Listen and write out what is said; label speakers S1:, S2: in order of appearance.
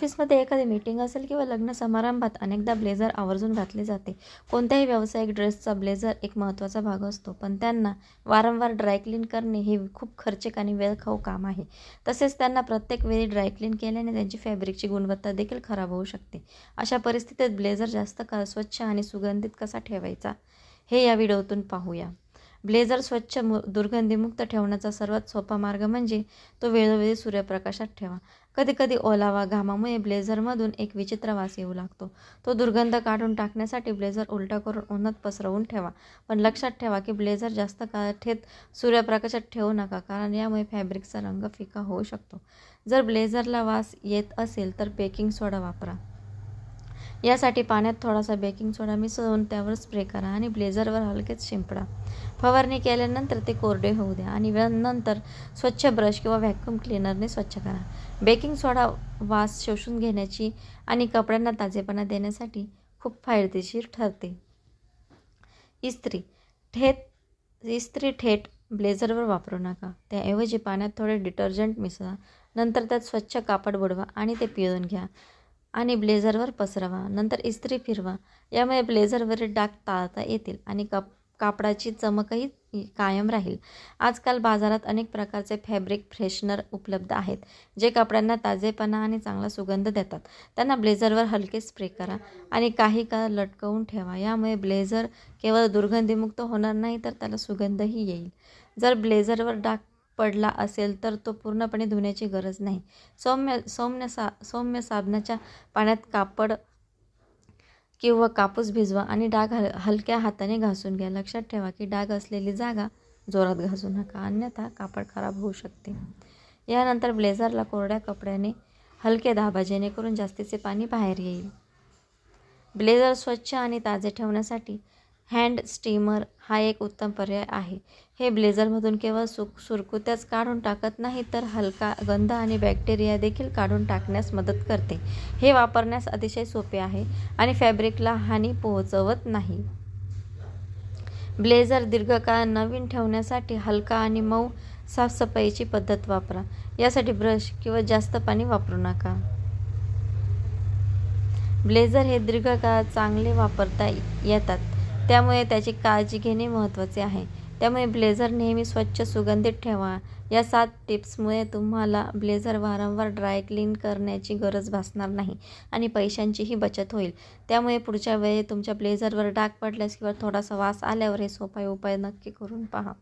S1: ऑफिसमध्ये एखादी मीटिंग असेल किंवा लग्न समारंभात अनेकदा ब्लेझर आवर्जून घातले जाते. कोणत्याही व्यावसायिक ड्रेसचा ब्लेझर एक महत्त्वाचा भाग असतो पण त्यांना वारंवार ड्रायक्लीन करणे हे खूप खर्चिक आणि वेळखाऊ काम आहे. तसेच त्यांना प्रत्येक वेळी ड्रायक्लीन केल्याने त्यांची फॅब्रिकची गुणवत्ता देखील खराब होऊ शकते. अशा परिस्थितीत ब्लेझर जास्त काळ स्वच्छ आणि सुगंधित कसा ठेवायचा? हे या व्हिडिओतून पाहूया. ब्लेझर स्वच्छ मु दुर्गंधीमुक्त ठेवण्याचा सर्वात सोपा मार्ग म्हणजे तो वेळोवेळी सूर्यप्रकाशात ठेवा. कधीकधी ओलावा घामामुळे ब्लेझरमधून एक विचित्र वास येऊ लागतो. तो दुर्गंध काढून टाकण्यासाठी ब्लेझर उलटा करून उन्हात पसरवून ठेवा. पण लक्षात ठेवा की ब्लेझर जास्त काळ थेट सूर्यप्रकाशात ठेवू नका कारण यामुळे फॅब्रिकचा रंग फिका होऊ शकतो. जर ब्लेझरला वास येत असेल तर बेकिंग सोडा वापरा. यासाठी पाण्यात थोडासा बेकिंग सोडा मिसळून त्यावर स्प्रे करा आणि ब्लेझरवर हलकेच शिंपडा. फवारणी केल्यानंतर ते कोरडे होऊ द्या आणि नंतर स्वच्छ ब्रश किंवा व्हॅक्यूम क्लिनरने स्वच्छ करा. बेकिंग सोडा वास शोषून घेण्याची आणि कपड्यांना ताजेपणा देण्यासाठी खूप फायदेशीर ठरते. इस्त्री ठेत इस्त्री थेट ब्लेझरवर वापरू नका. त्याऐवजी पाण्यात थोडे डिटर्जंट मिसळा. नंतर त्यात स्वच्छ कापड बुडवा आणि ते पिळून घ्या. आणि ब्लेझरवर पसरवा. नंतर इस्त्री फिरवा. यामुळे ब्लेझरवरील डाग टाळता येतील आणि कप कापडाची चमकही कायम राहील. आजकाल बाजारात अनेक प्रकारचे फॅब्रिक फ्रेशनर उपलब्ध आहेत जे कपड्यांना ताजेपणा आणि चांगला सुगंध देतात. त्यांना ब्लेझरवर हलके स्प्रे करा आणि काही काळ लटकवून ठेवा. यामुळे ब्लेझर केवळ दुर्गंधीमुक्त होणार नाही तर त्याला सुगंधही येईल. जर ब्लेझरवर डाग पडला असेल तर तो पूर्णपणे धुण्याची गरज नाही. सौम्य सौम्य सा सौम्य साबणाच्या पाण्यात कापड किंवा कापूस भिजवा आणि डाग हल हलक्या हाताने घासून घ्या. लक्षात ठेवा की डाग असलेली जागा जोरात घासू नका. अन्यथा कापड खराब होऊ शकते. यानंतर ब्लेझरला कोरड्या कपड्याने हलके दाबा जेणेकरून जास्तीचे पाणी बाहेर येईल. ब्लेझर स्वच्छ आणि ताजे ठेवण्यासाठी हँड स्टीमर हा एक उत्तम पर्याय आहे. हे ब्लेझरमधून केवळ सुक सुरकुत्याच काढून टाकत नाही तर हलका गंध आणि बॅक्टेरिया देखील काढून टाकण्यास मदत करते. हे वापरण्यास अतिशय सोपे आहे आणि फॅब्रिकला हानी पोहोचवत नाही. ब्लेझर दीर्घकाळ नवीन ठेवण्यासाठी हलका आणि मऊ साफसफाईची पद्धत वापरा. यासाठी ब्रश किंवा जास्त पाणी वापरू नका. ब्लेझर हे दीर्घकाळ चांगले वापरता येतात. त्यामुळे त्याची काळजी घेणे महत्त्वाचे आहे. त्यामुळे ब्लेझर नेहमी स्वच्छ सुगंधित ठेवा. या सात टिप्समुळे तुम्हाला ब्लेझर वारंवार ड्राय क्लीन करण्याची गरज भासणार नाही आणि पैशांचीही बचत होईल. त्यामुळे पुढच्या वेळी तुमच्या ब्लेझरवर डाग पडल्यास किंवा थोडासा वास आल्यावर हे सोपा उपाय नक्की करून पहा.